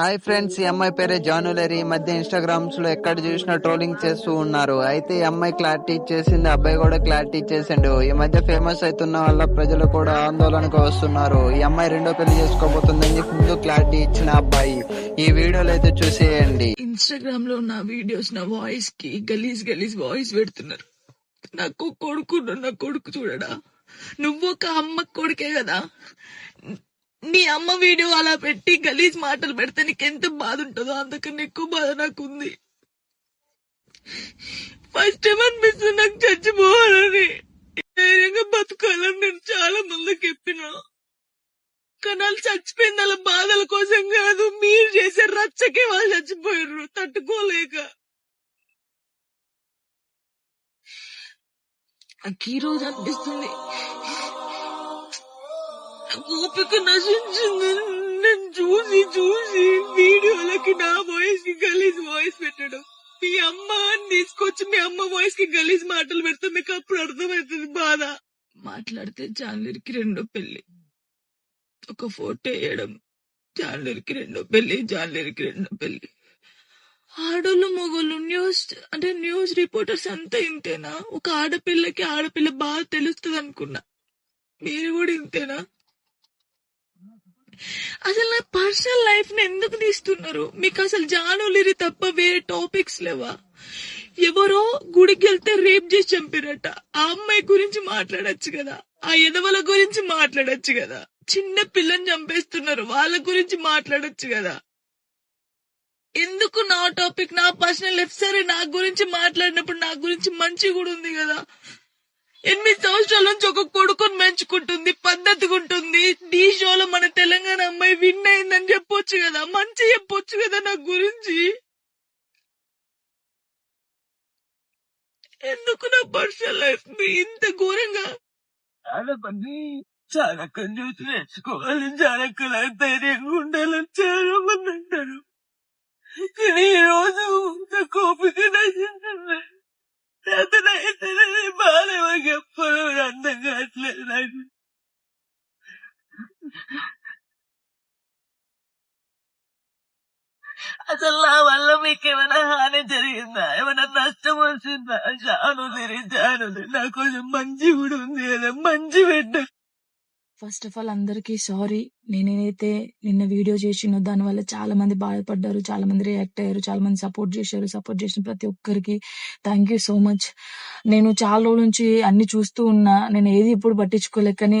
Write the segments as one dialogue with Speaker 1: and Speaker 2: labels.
Speaker 1: Hi friends ఈ అమ్మాయి పేరే జానులరి. ఈ మధ్య ఇన్స్టాగ్రామ్స్లో ఎక్కడ చూసినా ట్రోలింగ్ చేస్తూ ఉన్నారు. అయితే ఈ అమ్మాయి క్లారిటీ ఇచ్చేసింది అబ్బాయి కూడా క్లారిటీ ఇచ్చేసిండు. ఈ మధ్య ఫేమస్ అవుతున్న వల్ల ప్రజలు కూడా ఆందోళనకు వస్తున్నారు. ఈ అమ్మాయి రెండో పెళ్ళి చేసుకోబోతుందని ముందు క్లారిటీ ఇచ్చిన అబ్బాయి. ఈ వీడియోలో అయితే చూసేయండి.
Speaker 2: ఇన్స్టాగ్రామ్లో నా వీడియోస్ నా వాయిస్కి గలీజ్ గలీజ్ వాయిస్ పెడుతున్నారు. నాకు కొడుకు నా కొడుకు చూడడా? నువ్వు ఒక అమ్మ కొడుకే కదా? నీ అమ్మ వీడియో అలా పెట్టి గలీజ్ మాటలు పెడితే నీకు ఎంత బాధ ఉంటుందో అంతకన్నా ఎక్కువ బాధ నాకు ఉంది ఫస్ట్ టైం అనిపిస్తుంది నాకు చచ్చిపోవాలని. ధైర్యంగా బతకాలని నేను చాలా మందికి చెప్పిన కానీ వాళ్ళు చచ్చిపోయింది వాళ్ళ బాధల కోసం కాదు మీరు చేసే రచ్చకే వాళ్ళు చచ్చిపోయారు తట్టుకోలేక. నాకు ఈ రోజు అనిపిస్తుంది. ఓపిక నశించింది నేను చూసి చూసి వీడియోలకి నా వాయిస్కి గలీజ్ వాయిస్ పెట్టడం. మీ అమ్మ అని తీసుకొచ్చి మీ అమ్మ వాయిస్కి గలీజ్ మాటలు పెడితే మీకు అప్పుడు అర్థమవుతుంది బాధ. మాట్లాడితే జాన్లరికి రెండో పెళ్ళి ఒక ఫోటో వేయడం జాన్లరికి రెండో పెళ్ళి జాన్లరికి రెండో పెళ్ళి ఆడోళ్ళు మొగోళ్ళు న్యూస్ అంటే న్యూస్ రిపోర్టర్స్ అంతా ఇంతేనా? ఒక ఆడపిల్లకి ఆడపిల్ల బాగా తెలుస్తుంది అనుకున్నా మీరు కూడా ఇంతేనా? అసలు నా పర్సనల్ లైఫ్ని ఎందుకు తీస్తున్నారు? మీకు అసలు జానులేరు తప్ప వేరే టాపిక్స్ లేవా? ఎవరో గుడికి వెళ్తే రేప్ చేసి చంపారట. ఆ అమ్మాయి గురించి మాట్లాడచ్చు కదా. ఆ ఎదవల గురించి మాట్లాడచ్చు కదా. చిన్న పిల్లని చంపేస్తున్నారు. వాళ్ళ గురించి మాట్లాడచ్చు కదా. ఎందుకు నా టాపిక్ నా పర్సనల్ లైఫ్? సరే నా గురించి మాట్లాడినప్పుడు నా గురించి మంచి కూడా ఉంది కదా. ఎనిమిది సంవత్సరాల నుంచి ఒక కొడుకుని మెంచుకుంటుంది పద్ధతిగా ఉంటుంది ఢీ షోలో మన తెలంగాణ అమ్మాయి విన్ అయిందని చెప్పొచ్చు కదా మంచి చెప్పొచ్చు కదా నా గురించి? ఎందుకు నా పర్సనల్ లైఫ్ ఇంత ఘోరంగా? చాలా మంది చాలా చూసి నేర్చుకోవాలి చాలా ధైర్యంగా ఉండాలని చాలా మంది అంటారు. కానీ ఈ రోజు నాకు ఓపిక నశించింది అతను అయితే బాధ ఎవరికి చెప్పాలో అర్థం కావట్లేదు నాకు అసలు నా వల్ల మీకు ఏమైనా హాని జరిగిందా? ఏమైనా నష్టం వచ్చిందా? జాను జాను నాకు కొంచెం మంచి కూడా ఉంది కదా మంచి బిడ్డ. ఫస్ట్ ఆఫ్ ఆల్ అందరికీ సారీ నేనేదైతే నిన్న వీడియో చేసినో దాని వల్ల చాలా మంది బాధపడ్డారు చాలా మంది రియాక్ట్ అయ్యారు చాలా మంది సపోర్ట్ చేశారు సపోర్ట్ చేసిన ప్రతి ఒక్కరికి థ్యాంక్ యూ సో మచ్ నేను చాలా రోజుల నుంచి అన్ని చూస్తూ ఉన్నా నేను ఏది ఇప్పుడు పట్టించుకోలేకని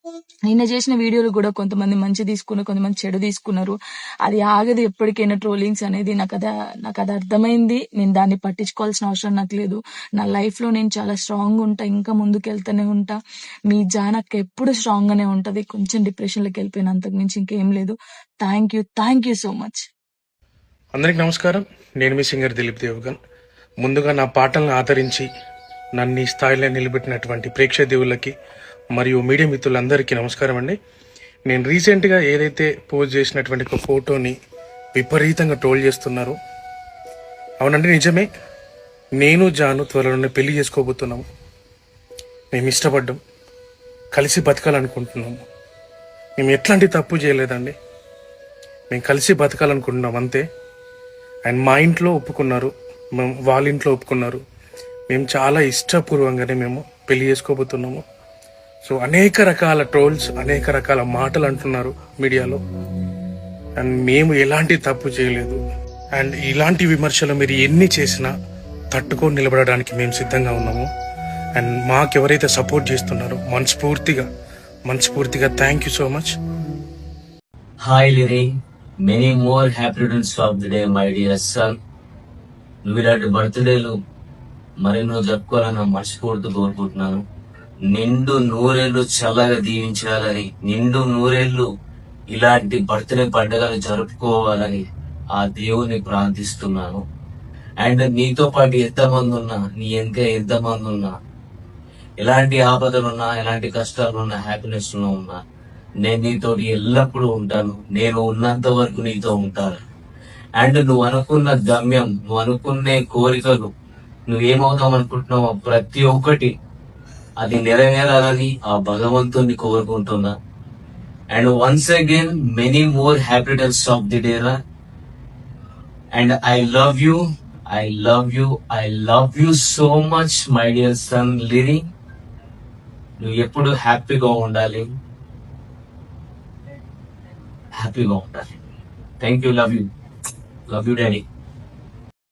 Speaker 2: నిన్న చేసిన వీడియోలు కూడా కొంతమంది మంచి తీసుకున్నారు కొంతమంది చెడు తీసుకున్నారు. అది ఆగదు ఎప్పటికైనా ట్రోలింగ్స్ అనేది. నాకు అది నాకు అది అర్థమైంది. నేను దాన్ని పట్టించుకోవాల్సిన అవసరం నాకు లేదు. నా లైఫ్లో నేను చాలా స్ట్రాంగ్ ఉంటా. ఇంకా ముందుకు వెళ్తూనే ఉంటా. మీ జానక్ ఎప్పుడు స్ట్రాంగ్ గానే కొంచెం డిప్రెషన్లోకి వెళ్ళిపోయిన అంతకు మించి ఇంకేం లేదు. Thank you thank you so much
Speaker 3: అందరికి నమస్కారం. నేను మీ సింగర్ దిలీప్ దేవగన్. ముందుగా నా పాటలను ఆదరించి నన్ను ఈ స్థాయిలో నిలబెట్టినటువంటి ప్రేక్షక దేవుళ్ళకి మరియు మీడియా మిత్రులందరికీ నమస్కారం అండి. నేను రీసెంట్గా ఏదైతే పోస్ట్ చేసినటువంటి ఒక ఫోటోని విపరీతంగా ట్రోల్ చేస్తున్నారు. అవునండి నిజమే. నేను జాను త్వరలోనే పెళ్ళి చేసుకోబోతున్నాము. మేము ఇష్టపడ్డాం. కలిసి బతకాలనుకుంటున్నాము. మేము ఎట్లాంటి తప్పు చేయలేదండి. మేము కలిసి బతకాలనుకుంటున్నాం అంతే. అండ్ మా ఇంట్లో ఒప్పుకున్నారు. మేము వాళ్ళ ఇంట్లో ఒప్పుకున్నారు. మేము చాలా ఇష్టపూర్వంగానే మేము పెళ్ళి చేసుకోబోతున్నాము. సో అనేక రకాల ట్రోల్స్ అనేక రకాల మాటలు అంటున్నారు మీడియాలో. అండ్ మేము ఎలాంటి తప్పు చేయలేదు. అండ్ ఇలాంటి విమర్శలు మీరు ఎన్ని చేసినా తట్టుకొని నిలబడడానికి మేము సిద్ధంగా ఉన్నాము. అండ్ మాకు ఎవరైతే సపోర్ట్ చేస్తున్నారో మనస్ఫూర్తిగా మనస్ఫూర్తిగా thank you so much
Speaker 4: hi లిరింగ్ many more happy returns of the day my dear son నువ్వు ఇలాంటి బర్త్డేలు మరెన్నో జరుపుకోవాలని మనస్ఫూర్తి కోరుకుంటున్నాను. నిండు నూరేళ్ళు చల్లగా దీవించాలని నిండు నూరేళ్ళు ఇలాంటి బర్త్డే పండుగలు జరుపుకోవాలని ఆ దేవుని ప్రార్థిస్తున్నాను. అండ్ నీతో పాటు ఎంతమంది ఉన్నా నీ వెనక ఎంతమంది ఉన్నా ఎలాంటి ఆపదలు ఉన్నా ఎలాంటి కష్టాలున్నా హ్యాపీనెస్ ఉన్నా ఉన్నా నేను నీతో ఎల్లప్పుడూ ఉంటాను. నేను ఉన్నంత వరకు నీతో ఉంటాను. అండ్ నువ్వు అనుకున్న గమ్యం నువ్వు అనుకునే కోరికలు నువ్వేమవుదాం అనుకుంటున్నావో ప్రతి ఒక్కటి అది నెరవేరాలని ఆ భగవంతుని కోరుకుంటున్నా. And once again many more happiness of the Dera and I love you I love you I love you so much my dear son లిరి నువ్వు ఎప్పుడు హ్యాపీగా ఉండాలి. హ్యాపీగా ఉండాలి. Thank you love you love you daddy